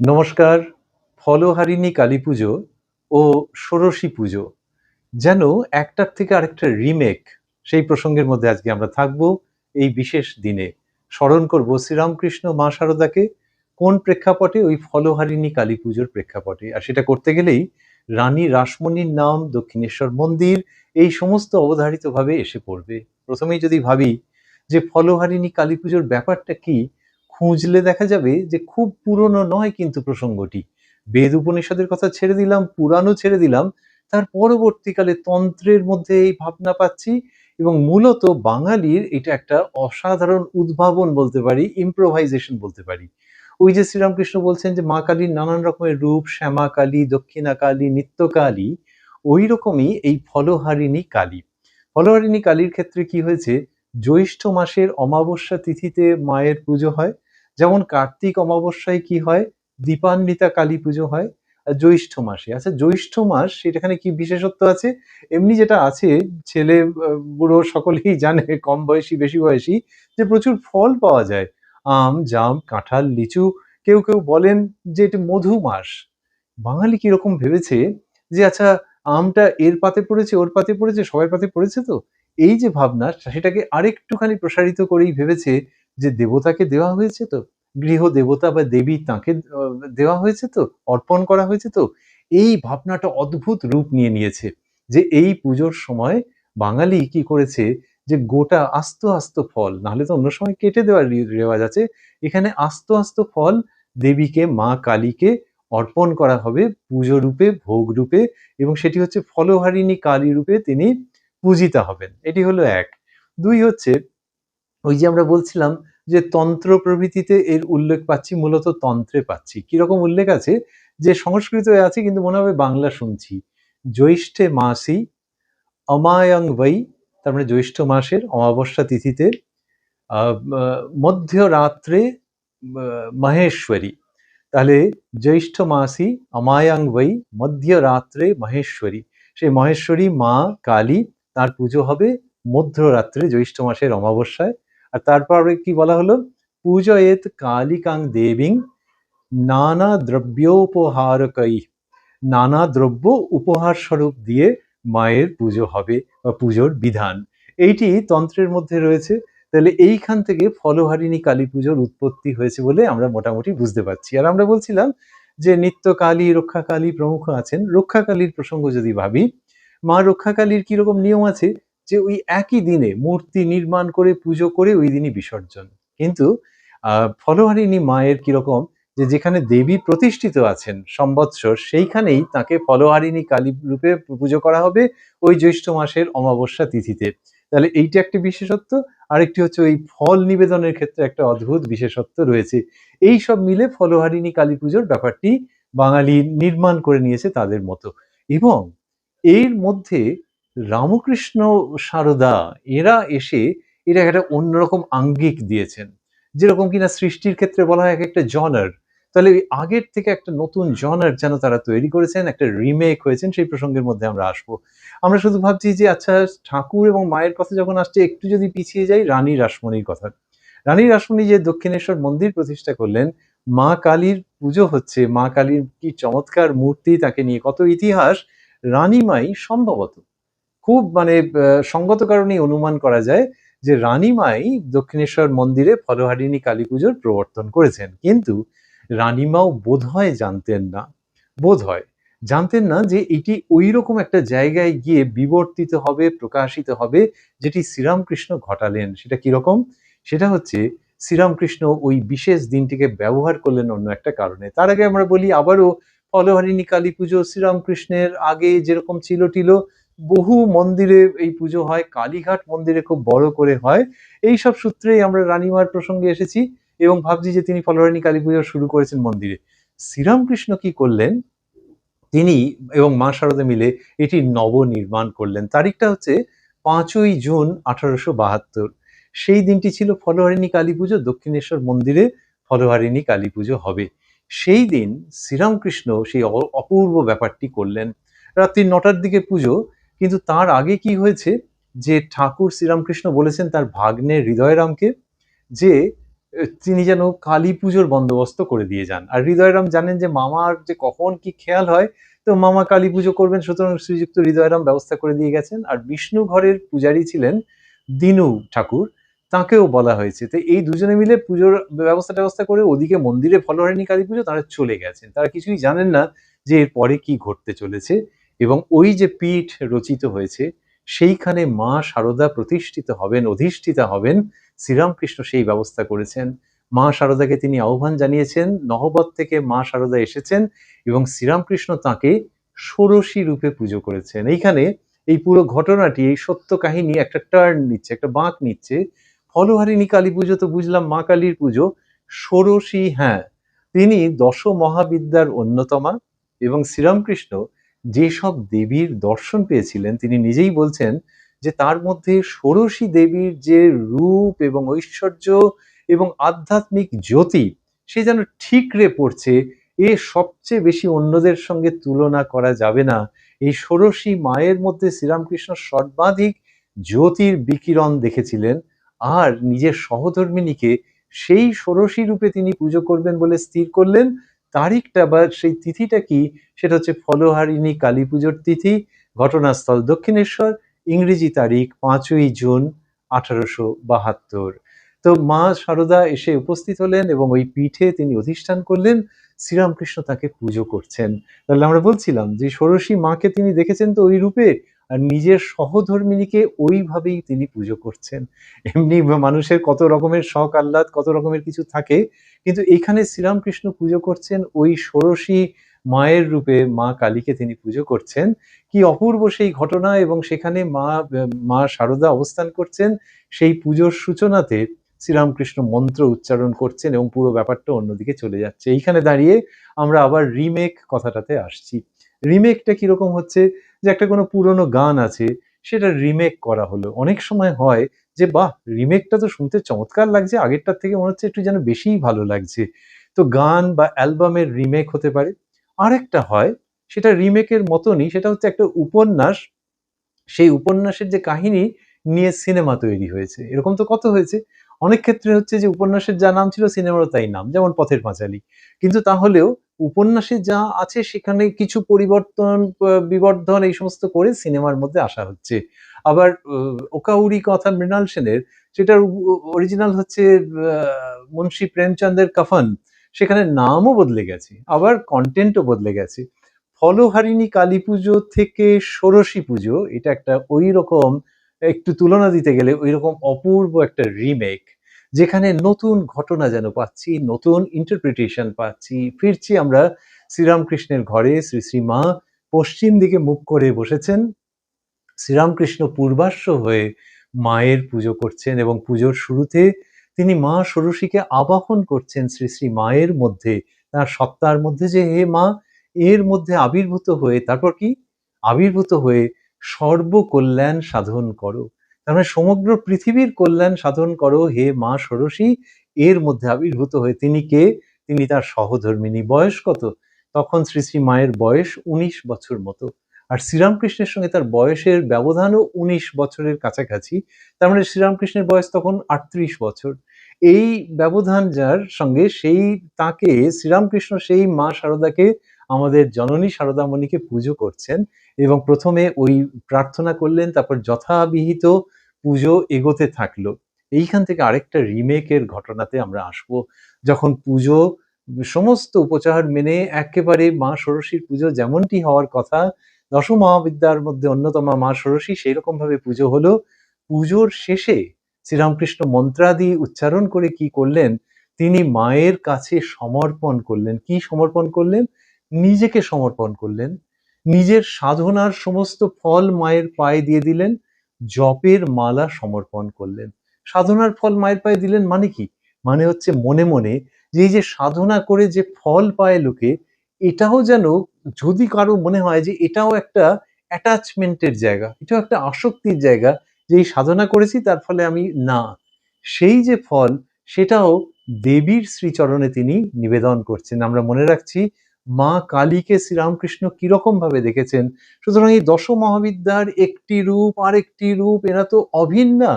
নমস্কার, ফলহারিণী কালী পুজো ও ষোড়শী পুজো। যেন একটার থেকে আরেকটা রিমেক সেই প্রসঙ্গের মধ্যে আজকে আমরা থাকব এই বিশেষ দিনে। স্মরণ করব শ্রীরামকৃষ্ণ মা শারদাকে কোন প্রেক্ষাপটে? ওই ফলহারিণী কালী পুজোর প্রেক্ষাপটে। আর সেটা করতে গেলেই রানী রাসমণির নাম, দক্ষিণেশ্বর মন্দির, এই সমস্ত অবধারিতভাবে এসে পড়বে। প্রথমেই যদি ভাবি যে ফলহারিণী কালী পুজোর ব্যাপারটা কি খুঁজলে দেখা যাবে যে খুব পুরনো নয় কিন্তু প্রসঙ্গটি। বেদ উপনিষদের কথা ছেড়ে দিলাম, পুরাণও ছেড়ে দিলাম, তার পরবর্তীকালে তন্ত্রের মধ্যে এই ভাবনা পাচ্ছি এবং মূলত বাঙালির এটা একটা অসাধারণ উদ্ভাবন বলতে পারি ইম্প্রোভাইজেশন বলতে পারি। ওই যে শ্রীরামকৃষ্ণ বলছেন যে মা কালীর নানান রকমের রূপ, শ্যামা কালী, দক্ষিণা কালী, নিত্য কালী, ওই রকমই এই ফলহারিণী কালী। ফলহারিণী কালীর ক্ষেত্রে কি হয়েছে, জ্যৈষ্ঠ মাসের অমাবস্যা তিথিতে মায়ের পুজো হয় যেমন কার্তিক অমাবস্যায় কি হয়? দীপান্বিতা কালী পুজো হয় জ্যৈষ্ঠ মাসে। আচ্ছা জ্যৈষ্ঠ মাস সেটাখানে কি বিশেষত্ব আছে? এমনি যেটা আছে, ছেলে বুড়ো সকলেই জানে, কম বয়সী, বেশি বয়সী, যে প্রচুর ফল পাওয়া যায়। আম, জাম, কাঁঠাল, লিচু, কেউ কেউ বলেন যে এটা মধু মাস। বাঙালি কীরকম ভেবেছে যে আচ্ছা আমটা এর পাতে পড়েছে, ওর পাতে পড়েছে সবাই পাতে পড়েছে তো? এই যে ভাবনা, সেটাকে আরেকটুখানি প্রসারিত করেই ভেবেছে যে দেবতাকে দেওয়া হয়েছে তো, গৃহ দেবতা বা দেবী তাকে দেওয়া হয়েছে তো, অর্পণ করা হয়েছে তো, এই ভাবনাটা অদ্ভুত রূপ নিয়ে নিয়েছে যে এই পুজোর সময় বাঙালি কি করেছে যে গোটা আস্ত আস্ত ফল, নাহলে তো অন্য সময় কেটে দেওয়ার রেওয়াজ আছে এখানে আস্ত আস্ত ফল দেবীকে, মা কালীকে অর্পণ করা হবে পুজো রূপে, ভোগ রূপে এবং সেটি হচ্ছে ফলহারিণী কালী রূপে তিনি পূজিতা হবেন। এটি হলো এক। দুই হচ্ছে ওই যে আমরা বলছিলাম যে তন্ত্র প্রভৃতিতে এর উল্লেখ পাচ্ছি, মূলত তন্ত্রে পাচ্ছি। কীরকম উল্লেখ আছে? যে সংস্কৃত আছে, কিন্তু মনে হবে বাংলা শুনছি। জ্যৈষ্ঠে মাসি, অমায়ং বৈ, তার মানে জ্যৈষ্ঠ মাসের অমাবস্যা তিথিতে মধ্যরাত্রে মহেশ্বরী। তাহলে জ্যৈষ্ঠ মাসি, অমায়াং বৈ, মধ্যরাত্রে মহেশ্বরী। সেই মহেশ্বরী, মা, কালী, তার পুজো হবে মধ্যরাত্রে জ্যৈষ্ঠ মাসের অমাবস্যায়। আর তারপরে কি বলা হলো? পূজয়েত কালিকাং দেবীং নানা দ্রব্যোপহারকই নানা দ্রব্য উপহার স্বরূপ দিয়ে মায়ের পুজো হবে বা পুজোর বিধান। এইটি তন্ত্রের মধ্যে রয়েছে। তাহলে এইখান থেকে ফলহারিণী কালী পুজোর উৎপত্তি হয়েছে বলে আমরা মোটামুটি বুঝতে পারছি। আর আমরা বলছিলাম যে নিত্য কালী রক্ষাকালী প্রমুখ আছেন। রক্ষাকালীর প্রসঙ্গ যদি ভাবি, মা রক্ষাকালীর কীরকম নিয়ম আছে? যে ওই একই দিনে মূর্তি নির্মাণ করে পুজো করে ওই দিনই বিসর্জন। কিন্তু ফলহারিণী মায়ের কীরকম যে যেখানে দেবী প্রতিষ্ঠিত আছেন সম্বৎসর, সেইখানেই তাকে ফলহারিণী কালী রূপে পুজো করা হবে ওই জ্যৈষ্ঠ মাসের অমাবস্যা তিথিতে। তাহলে এইটা একটি বিশেষত্ব, আরেকটি হচ্ছে ওই ফল নিবেদনের ক্ষেত্রে একটা অদ্ভুত বিশেষত্ব রয়েছে। এই সব মিলে ফলহারিণী কালী পুজোর ব্যাপারটি বাঙালি নির্মাণ করে নিয়েছে তাদের মতো। এবং এর মধ্যে রামকৃষ্ণ সারদা, এরা এসে এরা একটা অন্যরকম আঙ্গিক দিয়েছেন। যেরকম কিনা সৃষ্টির ক্ষেত্রে বলা হয় এক একটা জনার। তাহলে আগের থেকে একটা নতুন জনার যেন তারা তৈরি করেছেন, একটা রিমেক হয়েছেন, সেই প্রসঙ্গের মধ্যে আমরা আসব। আমরা শুধু ভাবছি যে আচ্ছা ঠাকুর এবং মায়ের কথা যখন আসছে, একটু যদি পিছিয়ে যাই, রানী রাসমণির কথা। রানী রাসমণি যে দক্ষিণেশ্বর মন্দির প্রতিষ্ঠা করলেন, মা কালীর পুজো হচ্ছে, মা কালীর কি চমৎকার মূর্তি তাকে নিয়ে, কত ইতিহাস, রানীমাই সম্ভবত। খুব মানে সঙ্গত কারণেই অনুমান করা যায় যে রানীমাই দক্ষিণেশ্বর মন্দিরে ফলহারিণী কালী পুজোর প্রবর্তন করেছেন। কিন্তু রানীমাও বোধহয় জানতেন না, বোধ হয় জানতেন না যে এটি ওই রকম একটা জায়গায় গিয়ে বিবর্তিত হবে, প্রকাশিত হবে, যেটি শ্রীরামকৃষ্ণ ঘটালেন। সেটা কীরকম? সেটা হচ্ছে শ্রীরামকৃষ্ণ ওই বিশেষ দিনটিকে ব্যবহার করলেন অন্য একটা কারণে। তার আগে আমরা বলি, আবারও ফলহারিণী কালী পুজো শ্রীরামকৃষ্ণের আগে যেরকম ছিল টিল বহু মন্দিরে এই পুজো হয়, কালীঘাট মন্দিরে খুব বড় করে হয়। এই সব সূত্রেই আমরা রানীমার প্রসঙ্গে এসেছি এবং ভাবছি যে তিনি ফলহারিণী কালী পুজো শুরু করেছেন মন্দিরে। শ্রীরামকৃষ্ণ কি করলেন? তিনি এবং মা শারদা মিলে এটি নবনির্মাণ করলেন। তারিখটা হচ্ছে পাঁচই জুন আঠারোশো বাহাত্তর। সেই দিনটি ছিল ফলহারিণী কালী পুজো, দক্ষিণেশ্বর মন্দিরে ফলহারিণী কালী পুজো হবে। সেই দিন শ্রীরামকৃষ্ণ সেই অপূর্ব ব্যাপারটি করলেন। রাত্রি নটার দিকে পুজো কিন্তু তার আগে কি হয়েছে? যে ঠাকুর শ্রীরামকৃষ্ণ বলেছেন তার ভাগ্নে হৃদয়রামকে যে তিনি যেন কালী পুজোর বন্দোবস্ত করে দিয়ে যান। আর হৃদয়রাম জানেন যে মামার যে কখন কি খেয়াল হয়, তো মামা কালী পুজো করবেন, সুতরাং শ্রীযুক্ত হৃদয়রাম ব্যবস্থা করে দিয়ে গেছেন। আর বিষ্ণু ঘরের পূজারী ছিলেন দিনু ঠাকুর, তাকেও বলা হয়েছে। তো এই দুজনে মিলে পুজোর ব্যবস্থা ব্যবস্থা করে ওদিকে মন্দিরে ফলহারিণী কালী পুজো তারা চলে গেছেন। তারা কিছুই জানেন না যে এর পরে কি ঘটতে চলেছে। এবং ওই যে পীঠ রচিত হয়েছে, সেইখানে মা শারদা প্রতিষ্ঠিত হবেন, অধিষ্ঠিতা হবেন। শ্রীরামকৃষ্ণ সেই ব্যবস্থা করেছেন। মা শারদাকে তিনি আহ্বান জানিয়েছেন নহবত থেকে মা শারদা এসেছেন এবং শ্রীরামকৃষ্ণ তাকে ষোড়শী রূপে পুজো করেছেন। এইখানে এই পুরো ঘটনাটি, এই সত্য কাহিনী একটা টার্ন নিচ্ছে, একটা বাঁক নিচ্ছে। ফলহারিণী কালী পুজো তো বুঝলাম, মা কালীর পুজো। ষোড়শী হ্যাঁ। তিনি দশ মহাবিদ্যার অন্যতমা এবং শ্রীরামকৃষ্ণ যেসব দেবীর দর্শন পেয়েছিলেন, তিনি নিজেই বলছেন যে তার মধ্যে ষোড়শী দেবীর যে রূপ এবং ঐশ্বর্য এবং আধ্যাত্মিক জ্যোতি, সে যেন ঠিকরে পড়ছে, এ সবচেয়ে বেশি অন্যদের সঙ্গে তুলনা করা যাবে না। এই ষোড়শী মায়ের মধ্যে শ্রীরামকৃষ্ণ সর্বাধিক জ্যোতির বিকিরণ দেখেছিলেন, আর নিজের সহধর্মিনীকে সেই ষোড়শী রূপে তিনি পুজো করবেন বলে স্থির করলেন। তারিখটা বা সেই তিথিটা কি, সেটা হচ্ছে ফলোহারিণী কালী পুজোর তিথি, ঘটনাস্থল দক্ষিণেশ্বর, ইংরেজি তারিখ পাঁচই জুন আঠারোশো বাহাত্তর। তো মা সারদা এসে উপস্থিত হলেন এবং ওই পীঠে তিনি অধিষ্ঠান করলেন, শ্রীরামকৃষ্ণ তাকে পুজো করছেন। তাহলে আমরা বলছিলাম যে ষোড়শী মাকে তিনি দেখেছেন তো ওই রূপে আর নিজের সহধর্মিনীকে ওইভাবেই তিনি পুজো করছেন। এমনি মানুষের কত রকমের শখ, আহ্লাদ, কত রকমের কিছু থাকে, কিন্তু এখানে শ্রীরামকৃষ্ণ পুজো করছেন ওই ষোড়শী মায়ের রূপে মা কালীকে তিনি পুজো করছেন। কি অপূর্ব সেই ঘটনা এবং সেখানে মা মা শারদা অবস্থান করছেন, সেই পুজোর সূচনাতে শ্রীরামকৃষ্ণ মন্ত্র উচ্চারণ করছেন এবং পুরো ব্যাপারটা অন্যদিকে চলে যাচ্ছে। এইখানে দাঁড়িয়ে আমরা আবার রিমেক কথাটাতে আসছি। রিমেকটা কীরকম হচ্ছে? যে একটা কোনো পুরনো গান আছে, সেটা রিমেক করা হলো। অনেক সময় হয় যে, বাহ, রিমেকটা তো শুনতে চমৎকার লাগছে, আগেরটার থেকে মনে হচ্ছে একটু যেন বেশিই ভালো লাগছে। তো গান বা অ্যালবামের রিমেক হতে পারে। আরেকটা হয়, সেটা রিমেকের মতনই, সেটা হচ্ছে একটা উপন্যাস। সেই উপন্যাসের যে কাহিনী নিয়ে সিনেমা তৈরি হয়েছে। এরকম তো কত হয়েছে? অনেক ক্ষেত্রে হচ্ছে যে উপন্যাসের যা নাম ছিল সিনেমারও তাই নাম, যেমন পথের পাঁচালী। কিন্তু তাহলেও উপন্যাসে যা আছে সেখানে কিছু পরিবর্তন বিবর্ধন এই সমস্ত করে সিনেমার মধ্যে আসা হচ্ছে। আবার ওকাউরি কথা মৃণাল সেনের, সেটার অরিজিনাল হচ্ছে মুন্সী প্রেমচন্দের কাফন, সেখানে নামও বদলে গেছে, আবার কন্টেন্টও বদলে গেছে। ফলহারিণী কালী পুজো থেকে ষোড়শী পুজো, এটা একটা ওই রকম একটু তুলনা দিতে গেলে ওই রকম অপূর্ব একটা রিমেক যেখানে নতুন ঘটনা যেন পাচ্ছি, নতুন ইন্টারপ্রিটেশন পাচ্ছি। ফিরছি আমরা শ্রীরামকৃষ্ণের ঘরে, শ্রী শ্রী মা পশ্চিম দিকে মুখ করে বসেছেন। শ্রীরামকৃষ্ণ পূর্বাশ্ব হয়ে মায়ের পুজো করছেন এবং পুজোর শুরুতে তিনি মা ষোড়শীকে আবাহন করছেন শ্রী শ্রী মায়ের মধ্যে। তার সত্তার মধ্যে যে, হে মা, এর মধ্যে আবির্ভূত হয়ে, তারপর কি? আবির্ভূত হয়ে সর্বকল্যাণ সাধন করো। তার মানে সমগ্র পৃথিবীর কল্যাণ সাধন করো হে মা ষোড়শী। এর মধ্যে আবির্ভূত হয়ে তিনি কে? তিনি তার সহধর্মিনী। বয়স কত? তখন শ্রী শ্রী মায়ের বয়স উনিশ বছর মতো। আর শ্রীরামকৃষ্ণের সঙ্গে তার বয়সের ব্যবধানও উনিশ বছরের কাছাকাছি। তার মানে শ্রীরামকৃষ্ণের বয়স তখন আটত্রিশ বছর। এই ব্যবধান যার সঙ্গে সেই তাকে, শ্রীরামকৃষ্ণ সেই মা শারদাকে আমাদের জননী শারদামণিকে পুজো করছেন এবং প্রথমে ওই প্রার্থনা করলেন, তারপর যথাবিহিত পুজো এগোতে থাকল। এইখান থেকে আরেকটা রিমেকের ঘটনাতে আমরা আসব, যখন পুজো সমস্ত উপচার মেনে একেবারে মা ষোড়শীর পুজো যেমনটি হওয়ার কথা দশ মহাবিদ্যার মধ্যে অন্যতম মা ষোড়শী সেই রকম ভাবে পুজো হলো। পুজোর শেষে শ্রীরামকৃষ্ণ মন্ত্রাদি উচ্চারণ করে কি করলেন, তিনি মায়ের কাছে সমর্পণ করলেন। কি সমর্পণ করলেন? নিজেকে সমর্পণ করলেন, নিজের সাধনার সমস্ত ফল মায়ের পায়ে দিয়ে দিলেন, জপের মালা সমর্পণ করলেন। সাধনার ফল মায়ের পায়ে দিলেন মানে কি? মানে হচ্ছে মনে মনে যে এই যে সাধনা করে যে ফল পায় লোকে, এটাও যেন যদি কারও মনে হয় যে এটাও একটা অ্যাটাচমেন্টের জায়গা, এটাও একটা আসক্তির জায়গা যে এই সাধনা করেছি তার ফলে আমি না। সেই যে ফল, সেটাও দেবীর শ্রীচরণে তিনি নিবেদন করছেন। আমরা মনে রাখছি মা কালীকে শ্রীরামকৃষ্ণ কীরকম ভাবে দেখেছেন? সুতরাং এই দশ মহাবিদ্যার একটি রূপ আর একটি রূপ এরা তো অভিন্না।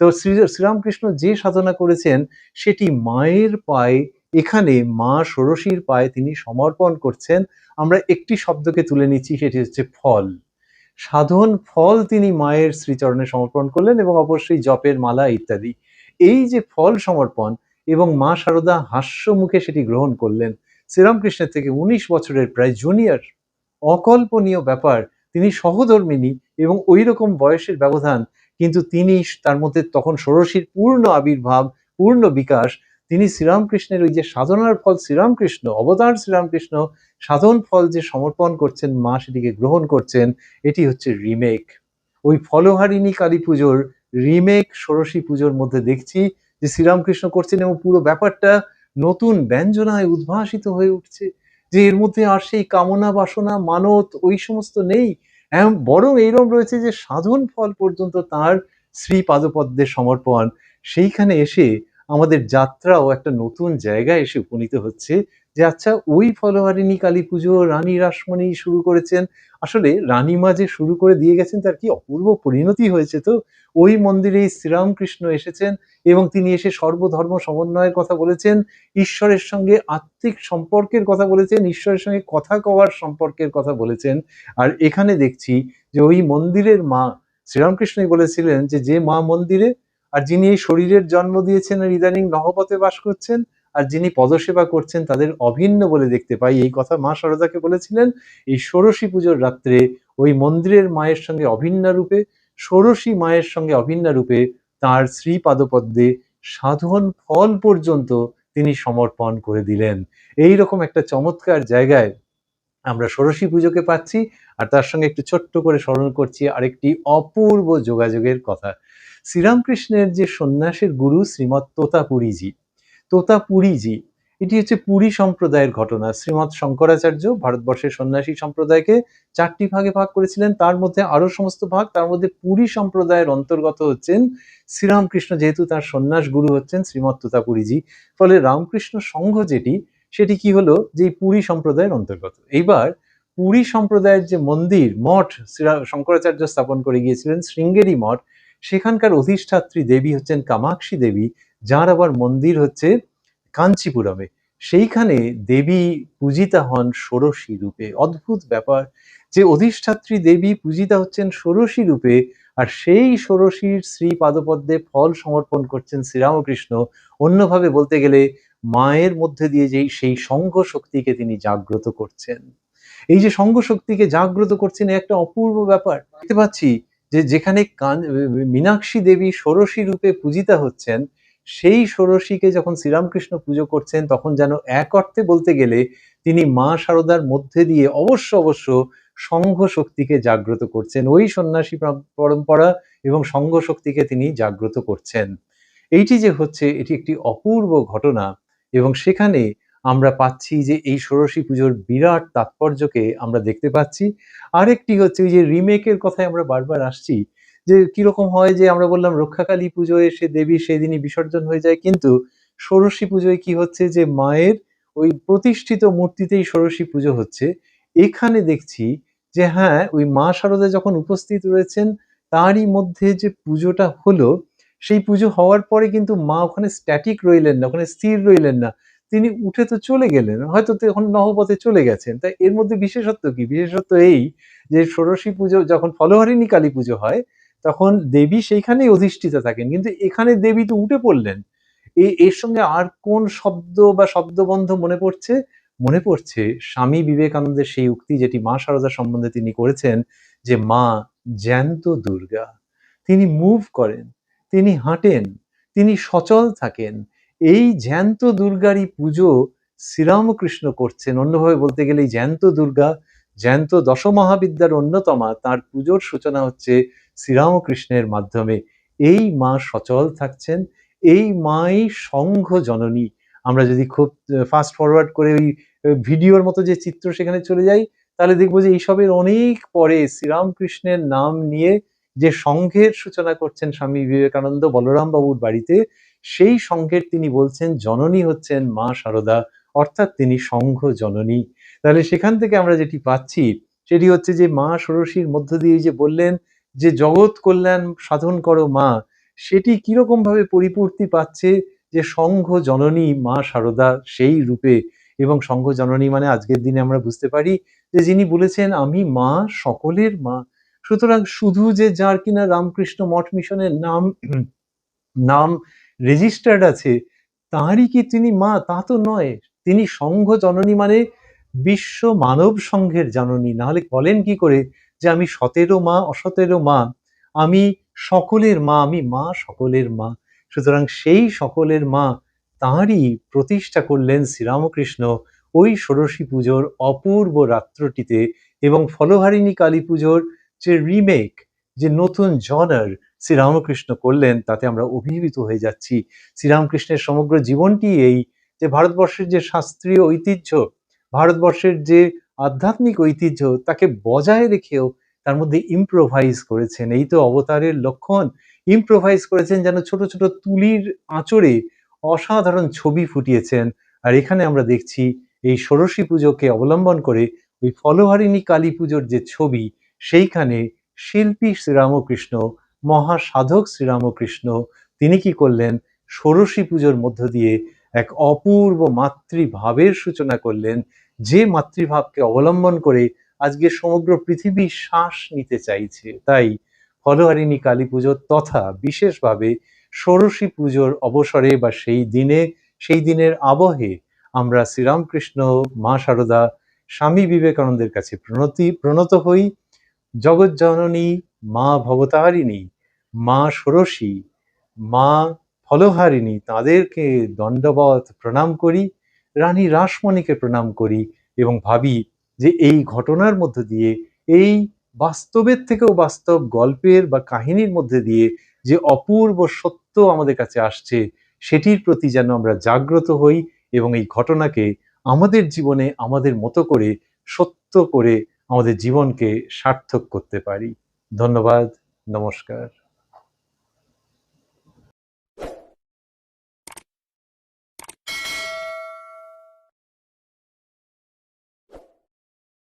তো শ্রী, শ্রীরামকৃষ্ণ যে সাধনা করেছেন, সেটি মায়ের পায়ে, এখানে মা ষোড়শীর পায়ে তিনি সমর্পণ করছেন। আমরা একটি শব্দকে তুলে নিচ্ছি, সেটি হচ্ছে ফল। সাধন ফল তিনি মায়ের শ্রীচরণে সমর্পণ করলেন এবং অবশ্যই জপের মালা ইত্যাদি। এই যে ফল সমর্পণ এবং মা শারদা হাস্য মুখে সেটি গ্রহণ করলেন শ্রীরামকৃষ্ণের থেকে উনিশ বছরের প্রায় জুনিয়র অকল্পনীয় ব্যাপার। তিনি সহধর্মিনী এবং ওই রকম বয়সের ব্যবধান, কিন্তু তিনি তার মধ্যে তখন ষোড়শীর পূর্ণ আবির্ভাব, পূর্ণ বিকাশ। তিনি শ্রীরামকৃষ্ণের ওই যে সাধনার ফল শ্রীরামকৃষ্ণ, অবতার শ্রীরামকৃষ্ণ, সাধন ফল যে সমর্পণ করছেন মা সেটিকে গ্রহণ করছেন, এটি হচ্ছে রিমেক ওই ফলহারিণী কালী পুজোর রিমেক ষোড়শী পুজোর মধ্যে দেখছি যে শ্রীরামকৃষ্ণ করছেন এবং পুরো ব্যাপারটা নতুন ব্যঞ্জনায় উদ্ভাসিত হয়ে উঠছে যে এর মধ্যে আর সেই কামনা বাসনা, মানত, ওই সমস্ত নেই। বরং এইরকম রয়েছে যে সাধন ফল পর্যন্ত তার শ্রী পাদপদ্মে সমর্পণ। সেইখানে এসে আমাদের যাত্রাও একটা নতুন জায়গায় এসে উপনীত হচ্ছে যে আচ্ছা ওই ফলহারিণী কালী পুজো, রানী রাসমণি শুরু করেছেন। আসলে রানীমা যে শুরু করে দিয়ে গেছেন, তার কি অপূর্ব পরিণতি হয়েছে তো? ওই মন্দিরে শ্রীরামকৃষ্ণ এসেছেন এবং তিনি এসে সর্বধর্ম সমন্বয়ের কথা বলেছেন, ঈশ্বরের সঙ্গে আত্মিক সম্পর্কের কথা বলেছেন, ঈশ্বরের সঙ্গে কথা কওয়ার সম্পর্কের কথা বলেছেন। আর এখানে দেখছি যে ওই মন্দিরের মা, শ্রীরামকৃষ্ণই বলেছিলেন যে যে মা মন্দিরে আর যিনি এই শরীরের জন্ম দিয়েছেন আর ইদানিং নহপথে বাস করছেন আর যিনি পদসেবা করছেন, তাদের অভিন্ন বলে দেখতে পাই। এই কথা মা শারদাকে বলেছিলেন, এই ষোড়শী পুজোর রাত্রে ওই মন্দিরের মায়ের সঙ্গে অভিন্ন রূপে, ষোড়শী মায়ের সঙ্গে অভিন্ন রূপে তার শ্রী পাদপদ্মে সাধন ফল পর্যন্ত তিনি সমর্পণ করে দিলেন। এই রকম একটা চমৎকার জায়গায় আমরা ষোড়শী পুজোকে পাচ্ছি। আর তার সঙ্গে একটু ছোট্ট করে স্মরণ করছি আরেকটি অপূর্ব যোগাযোগের কথা। শ্রীরামকৃষ্ণের যে সন্ন্যাসের গুরু শ্রীমৎ তোতাপুরীজি তোতাপুরীজি, এটি হচ্ছে পুরী সম্প্রদায়ের ঘটনা। শ্রীমৎ শঙ্করাচার্য ভারতবর্ষের সন্ন্যাসী সম্প্রদায়কে চারটি ভাগে ভাগ করেছিলেন। তার মধ্যে আরও সমস্ত ভাগ, তার মধ্যে পুরী সম্প্রদায়ের অন্তর্গত হচ্ছেন শ্রীরামকৃষ্ণ, যেহেতু তার সন্ন্যাস গুরু হচ্ছেন শ্রীমৎ তোতাপুরীজি। ফলে রামকৃষ্ণ সংঘ যেটি, সেটি কি হলো? যে পুরী সম্প্রদায়ের অন্তর্গত। এইবার পুরী সম্প্রদায়ের যে মন্দির, মঠ শ্রী- শঙ্করাচার্য স্থাপন করে গিয়েছিলেন, শৃঙ্গেরি মঠ সেখানকার অধিষ্ঠাত্রী দেবী হচ্ছেন কামাক্ষী দেবী, যার আবার মন্দির হচ্ছে কাঞ্চিপুরমে। সেইখানে দেবী পূজিতা হন ষোড়শী রূপে। অদ্ভুত ব্যাপার যে অধিষ্ঠাত্রী দেবী পূজিতা হচ্ছেন ষোড়শী রূপে আর সেই ষোড়শীর শ্রী পাদপদ্মে ফল সমর্পণ করছেন শ্রীরামকৃষ্ণ। অন্যভাবে বলতে গেলে মায়ের মধ্যে দিয়ে যেই, সেই সঙ্ঘ শক্তিকে তিনি জাগ্রত করছেন। এই যে সঙ্ঘ শক্তিকে জাগ্রত করছেন একটা অপূর্ব ব্যাপার। দেখতে পাচ্ছি যে যেখানে কান- মীনাক্ষী দেবী ষোড়শী রূপে পূজিতা হচ্ছেন, সেই ষোড়শীকে যখন শ্রীরামকৃষ্ণ পুজো করছেন, তখন যেন এক অর্থে বলতে গেলে তিনি মা শারদার মধ্যে দিয়ে অবশ্য অবশ্য সংঘ শক্তিকে জাগ্রত করছেন। ওই সন্ন্যাসী পরম্পরা এবং সংঘ শক্তিকে তিনি জাগ্রত করছেন। এইটি যে হচ্ছে, এটি একটি অপূর্ব ঘটনা এবং সেখানে আমরা পাচ্ছি যে এই ষোড়শী পুজোর বিরাট তাৎপর্যকে আমরা দেখতে পাচ্ছি। আরেকটি হচ্ছে ওই যে রিমেকের কথায় আমরা বারবার আসছি যে কীরকম হয় যে আমরা বললাম রক্ষাকালী পুজোয় সে দেবী সেদিনই বিসর্জন হয়ে যায়, কিন্তু ষোড়শী পুজোয় কি হচ্ছে যে মায়ের ওই প্রতিষ্ঠিত মূর্তিতেই ষোড়শী পুজো হচ্ছে। এখানে দেখছি যে হ্যাঁ ওই মা শারদা যখন উপস্থিত রয়েছেন, তারই মধ্যে যে পুজোটা হলো, সেই পুজো হওয়ার পরে কিন্তু মা ওখানে স্ট্যাটিক রইলেন না, ওখানে স্থির রইলেন না। তিনি উঠে তো চলে গেলেন, হয়তো এখন নহপথে চলে গেছেন। তাই এর মধ্যে বিশেষত্ব কি? বিশেষত্ব এই যে ষোড়শী পুজো যখন ফলহারিণী কালী পুজো হয়, তখন দেবী সেইখানেই অধিষ্ঠিত থাকেন। কিন্তু এখানে দেবী তো উঠে পড়লেন। এই এর সঙ্গে আর কোন শব্দ বা শব্দবন্ধ মনে পড়ছে? মনে পড়ছে স্বামী বিবেকানন্দের সেই উক্তি যেটি মা সারদা সম্বন্ধে তিনি করেছেন, যে মা জ্যান্ত দুর্গা। তিনি মুভ করেন, তিনি হাঁটেন, তিনি সচল থাকেন এই জ্যান্ত দুর্গারই পুজো শ্রীরামকৃষ্ণ করছেন। অন্যভাবে বলতে গেলে এই জ্যান্ত দুর্গা, জ্যান্ত দশমহাবিদ্যার অন্যতমা, তার পুজোর সূচনা হচ্ছে শ্রীরামকৃষ্ণের মাধ্যমে। এই মা সচল থাকছেন, এই মাই সংঘ জননী। আমরা যদি খুব ফাস্ট ফরওয়ার্ড করে ওই ভিডিওর মতো যে চিত্র সেখানে চলে যাই, তাহলে দেখব যে এইসবের অনেক পরে শ্রীরামকৃষ্ণের নাম নিয়ে যে সংঘের সূচনা করছেন স্বামী বিবেকানন্দ বলরাম বাবুর বাড়িতে সেই সংঘের তিনি বলছেন, জননী হচ্ছেন মা সারদা, অর্থাৎ তিনি সংঘ জননী। তাহলে সেখান থেকে আমরা যেটি পাচ্ছি, সেটি হচ্ছে যে মা ষোড়শীর মধ্য দিয়ে যে বললেন যে, জগৎ কল্যাণ সাধন করো মা। সেটি কীরকম ভাবে পরিপূর্তি পাচ্ছে যে, সংঘ জননী মা সারদা সেই রূপে। এবং সংঘ জননী মানে আজকের দিনে আমরা বুঝতে পারি যে, যিনি বলেছেন, আমি মা সকলের মা। সুতরাং শুধু যে যার কিনা রামকৃষ্ণ মঠ মিশনের নাম নাম রেজিস্টার্ড আছে, তাঁরই কি তিনি মা? তা তো নয়। তিনি সংঘ জননী মানে বিশ্ব মানব সংঘের জননী। নাহলে বলেন কি করে যে আমি সতেরো মা, অসতেরো মা? আমি সকলের মা, আমি মা সকলের মা। সুতরাং সেই সকলের মা তাঁরই প্রতিষ্ঠা করলেন শ্রীরামকৃষ্ণ ওই ষোড়শী পুজোর অপূর্ব রাত্রটিতে এবং ফলহারিণী কালী পুজোর যে রিমেক যে নতুন জনার শ্রীরামকৃষ্ণ করলেন, তাতে আমরা অভিভূত হয়ে যাচ্ছি। শ্রীরামকৃষ্ণের সমগ্র জীবনটি এই যে ভারতবর্ষের যে শাস্ত্রীয় ঐতিহ্য, ভারতবর্ষের যে আধ্যাত্মিক ঐতিহ্য, তাকে বজায় রেখেও তার মধ্যে ইম্প্রোভাইজ করেছেন। এই তো অবতারের লক্ষণ। ইম্প্রোভাইজ করেছেন যেন ছোট ছোট তুলির আঁচড়ে অসাধারণ ছবি ফুটিয়েছেন। আর এখানে আমরা দেখছি এই ষোড়শী পুজোকে অবলম্বন করে ওই ফলহারিণী কালী পুজোর যে ছবি, সেইখানে শিল্পী শ্রীরামকৃষ্ণ, মহাসাধক শ্রীরামকৃষ্ণ, তিনি কি করলেন? ষোড়শী পুজোর মধ্য দিয়ে এক অপূর্ব মাতৃভাবের সূচনা করলেন, যে মাতৃভাবকে অবলম্বন করে আজকে সমগ্র পৃথিবী শ্বাস নিতে চাইছে। তাই ফলহারিণী কালী পুজো তথা বিশেষভাবে ষোড়শী পুজোর অবসরে বা সেই দিনে, সেই দিনের আবহে আমরা শ্রীরামকৃষ্ণ, মা শারদা স্বামী বিবেকানন্দের কাছে প্রণতি, প্রণত হই। জগজ্জননী মা ভবতারিণী, মা ষোড়শী, মা ফলহারিণী, তাদেরকে দণ্ডবত প্রণাম করি, রানী রাসমণিকে প্রণাম করি এবং ভাবি যে এই ঘটনার মধ্য দিয়ে, এই বাস্তবের থেকেও বাস্তব গল্পের বা কাহিনীর মধ্যে দিয়ে যে অপূর্ব সত্য আমাদের কাছে আসছে, সেটির প্রতি যেন আমরা জাগ্রত হই এবং এই ঘটনাকে আমাদের জীবনে আমাদের মতো করে সত্য করে আমাদের জীবনকে সার্থক করতে পারি। ধন্যবাদ নমস্কার।